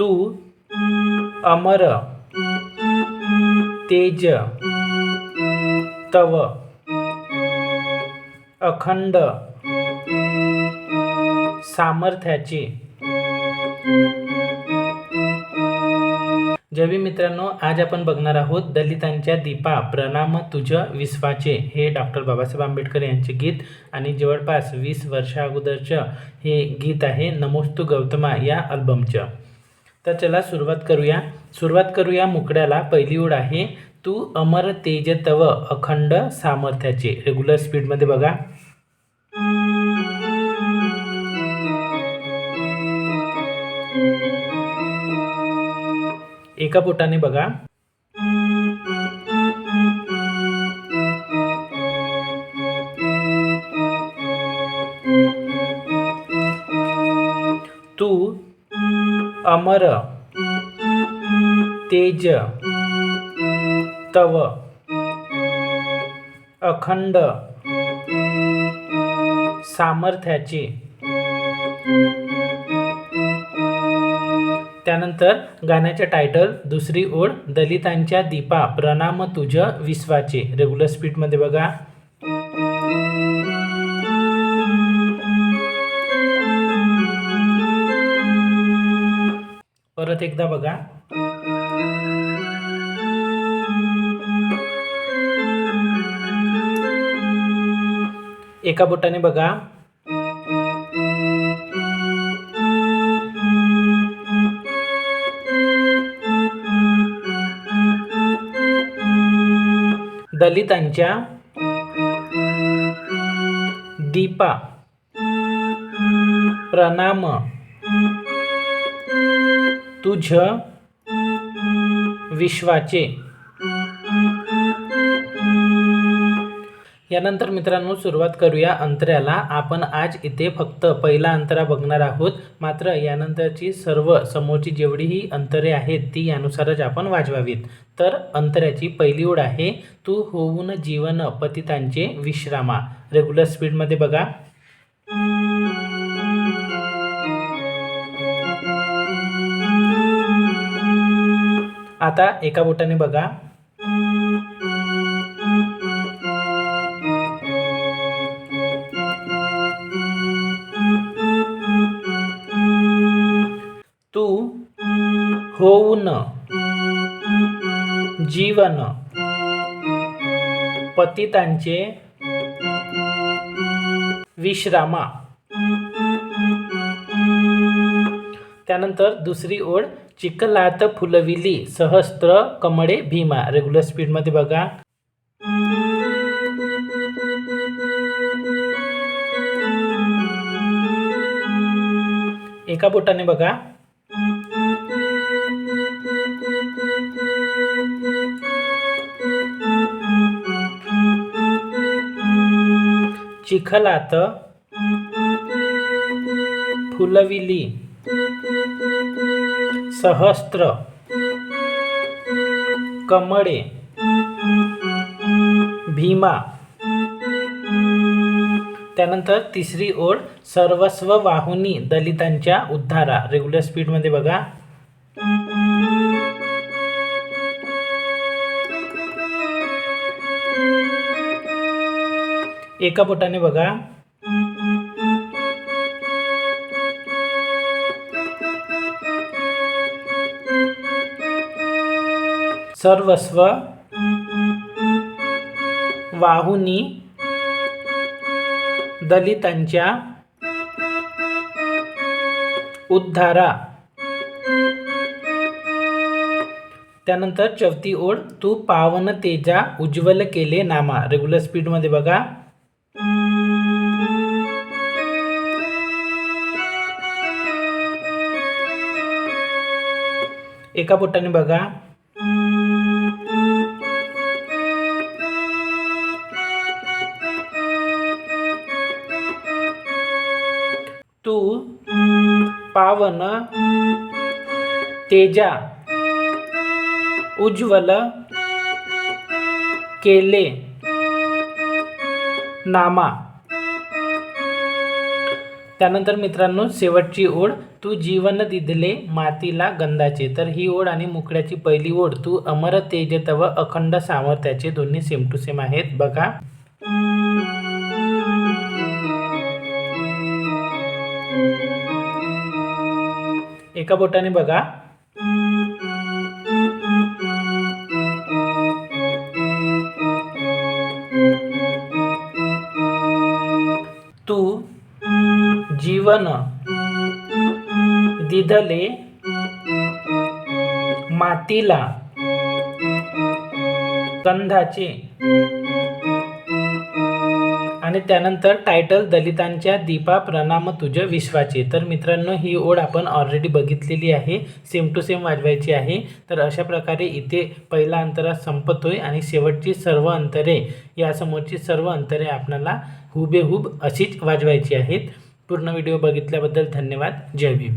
तू अमर तेज तव अखंड सामर्थ्याचे. जवी मित्रांनो आज आपण बघणार आहोत दलितांच्या दीपा प्रणाम तुझ विश्वाचे. हे डॉक्टर बाबासाहेब आंबेडकर यांचे गीत आणि जवळपास वीस वर्षा अगोदरचं हे गीत आहे नमोस्तू गौतमा या अल्बमचं. तर चला सुरुवात करूया. सुरुवात करूया मुकड्याला. पहिली ओढ आहे तू अमर तेज तव अखंड सामर्थ्याचे. रेग्युलर स्पीडमध्ये बघा. एका बोटाने बघा. अमर तेज तव अखंड सामर्थ्याचे. त्यानंतर गाण्याचे टायटल दुसरी ओळ दलितांच्या दीपा प्रणाम तुझ विश्वाचे. रेग्युलर स्पीडमध्ये बघा. परत एकदा बघा. एका बोटाने बघा. दलितांच्या दीपा. प्रणाम. तुझ विश्वाचे. यानंतर मित्रांनो सुरुवात करूया अंतऱ्याला आपण आज इथे फक्त पहिला अंतरा बघणार आहोत. मात्र यानंतरची सर्व समोरची जेवढीही अंतरे आहेत ती यानुसारच आपण वाजवावीत. तर अंतऱ्याची पहिली ओढ आहे तू होऊन जीवन पतितांचे विश्रामा. रेग्युलर स्पीडमध्ये बघा. आता एका बोटाने बघा. तू होऊन जीवन पतितांचे विश्रामा. त्यानंतर दुसरी ओळ चिखलात फुलविली. सहस्त्र कमळे भीमा. रेग्युलर स्पीडमध्ये बघा. एका बोटाने बघा. चिखलात फुलविली. सहस्त्र कमळे भीमा. त्यानंतर तिसरी ओळ सर्वस्व वाहुनी दलितांच्या उद्धारा. रेग्युलर स्पीडमध्ये बघा. एका बोटाने बघा. सर्वस्व वाहुनी दलितांच्या उद्धारा. त्यानंतर चौथी ओळ तू पावन तेजा उज्ज्वल केले नामा. रेग्युलर स्पीडमध्ये बघा. एका बोटाने बघा. तू पावन तेजा उज्ज्वल केले नामा. त्यानंतर मित्रांनो शेवटची ओळ तू जीवन दिधले मातीला गंधाचे. तर ही ओढ आणि मुकड्याची पहिली ओढ तू अमर तेज तव अखंड सामर्थ्याचे दोन्ही सेम टू सेम आहेत. बघा. एका बोटाने बघा. तू जीवन दिधले मातीला कंधाचे आणि त्यानंतर टायटल दलितांच्या दीपा प्रणाम तुझ विश्वाचे. तर मित्रांनो ही ओढ आपण ऑलरेडी बघितलेली आहे. सेम टू सेम वाजवायची आहे. तर अशा प्रकारे इथे पहिला अंतरा संपतोय आणि शेवटची सर्व अंतरे यासमोरची सर्व अंतरे आपल्याला हुबेहूब अशीच वाजवायची आहेत. पूर्ण व्हिडिओ बघितल्याबद्दल धन्यवाद. जय भीम.